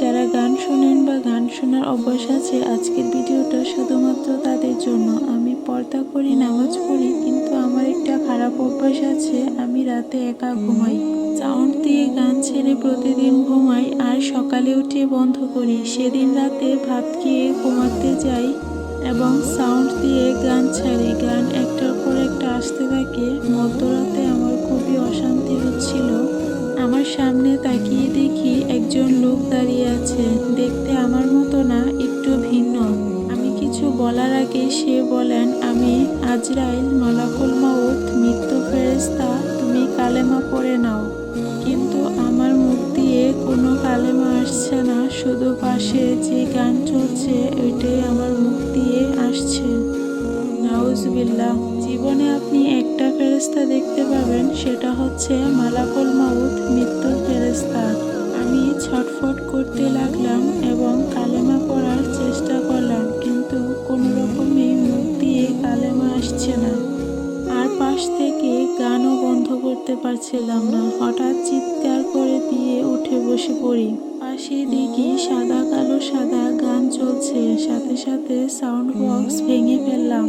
যারা গান শোনেন বা গান শোনার অভ্যাস আছে, আজকের ভিডিওটা শুধুমাত্র তাদের জন্য। আমি পর্দা করি, নামাজ পড়ি, কিন্তু আমার একটা খারাপ অভ্যাস আছে, আমি রাতে একা ঘুমাই। সাউন্ড দিয়ে গান ছেড়ে প্রতিদিন ঘুমাই আর সকালে উঠে বন্ধ করি। সেদিন রাতে ভাত খেয়ে ঘুমাতে যাই এবং সাউন্ড দিয়ে গান ছাড়ি। গান একটার পর একটা আসতে থাকে, মধ্যরাতে আমার সামনে তাকিয়ে দেখি একজন লোক দাঁড়িয়ে আছে। দেখতে আমার মতো না, একটু ভিন্ন। আমি কিছু বলার আগে সে বলেন, আমি আজরাইল মালাকুল মাউত, মৃত্যু ফেরেস্তা তুমি কালেমা পড়ে নাও। কিন্তু আমার মুখ দিয়ে কোনো কালেমা আসছে না, শুধু পাশে যে গান চলছে, ওইটাই আমার মুখ দিয়ে আসছে। নাউজবিল্লাহ, জীবনে আপনি একটা ফেরেস্তা দেখতে পাবেন সেটা হচ্ছে মালাকুল মাউত মৃত্যুর ফেরেস্তা আমি ছটফট করতে লাগলাম এবং কালেমা পড়ার চেষ্টা করলাম, কিন্তু কোনো রকমে মুখ দিয়ে কালেমা আসছে না। আর পাশ থেকে গানও বন্ধ করতে পারছিলাম না। হঠাৎ চিৎকার করে দিয়ে উঠে বসে পড়ি। পাশে দেখি সাদা, কালো, সাদা গান চলছে। সাথে সাথে সাউন্ড বক্স ভেঙে ফেললাম।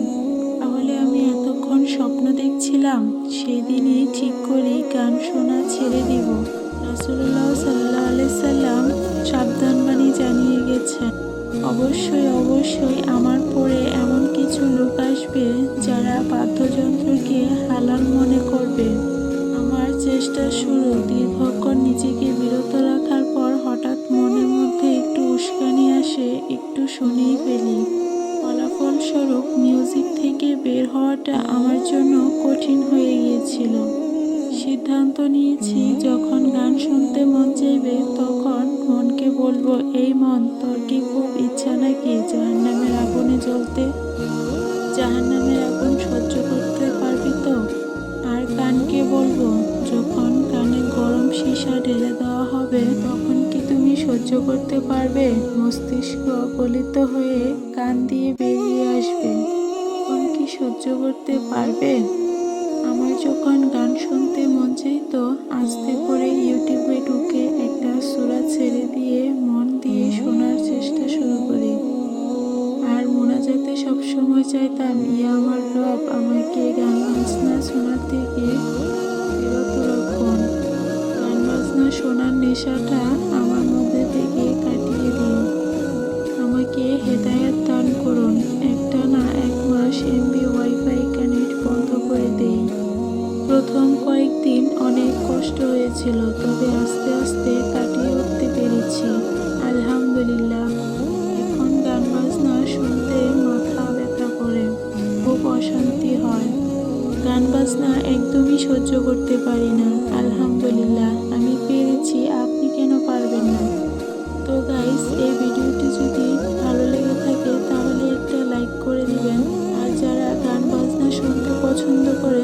তাহলে আমি এতক্ষণ স্বপ্ন দেখছিলাম, সেদিনই ঠিক করে গান শোনা ছেড়ে দিব। রাসুল্লাহ সাল্লাহ আলাইসাল্লাম সাবধানবাণী জানিয়ে গেছেন, অবশ্যই অবশ্যই আমার পরে এমন কিছু লোক আসবে যারা বাদ্যযন্ত্রকে হালাল মনে করবে। আমার চেষ্টা শুরু, দীর্ঘক্ষণ নিজেকে হওয়াটা আমার জন্য কঠিন হয়ে গিয়েছিল। সিদ্ধান্ত নিয়েছি, যখন গান শুনতে মন চাইবে, তখন মনকে বলব, এই মন, তোর কি খুব ইচ্ছা নাকি জাহান্নামের আগুনে জ্বলতে? জাহান্নামের আগুন সহ্য করতে পারবি তো? আর কানকে বলব, যখন কানে গরম সীসা ঢেলে দেওয়া হবে, তখন কি তুমি সহ্য করতে পারবে? মস্তিষ্ক গলিত হয়ে কান দিয়ে বেরিয়ে আসবে। সহ্য করতে পারবে? আমার যখন গান শুনতে মন চাইতো, আস্তে করে ইউটিউবে ঢুকে একটা সুরা ছেড়ে দিয়ে মন দিয়ে শোনার চেষ্টা শুরু করি। আর মোনাজাতে সবসময় চাইতাম, ইয়া আমার রব, আমাকে গান বাজনা শোনার থেকে বিরত রাখুন। গান বাজনা শোনার নেশাটা অনেক কষ্ট হয়েছিল, তবে আস্তে আস্তে কাটিয়ে উঠতে পেরেছি। আলহামদুলিল্লাহ। এখন গান বাজনা শুনতে মাথা ব্যথা করে, খুব অশান্তি হয়। গান বাজনা একদমই সহ্য করতে পারি না। আলহামদুলিল্লাহ, আমি পেরেছি, আপনি কেন পারবেন না? তো গাইস এই ভিডিওটি যদি ভালো লেগে থাকে, তাহলে একটা লাইক করে দিবেন। আর যারা গান বাজনা শুনতে পছন্দ করে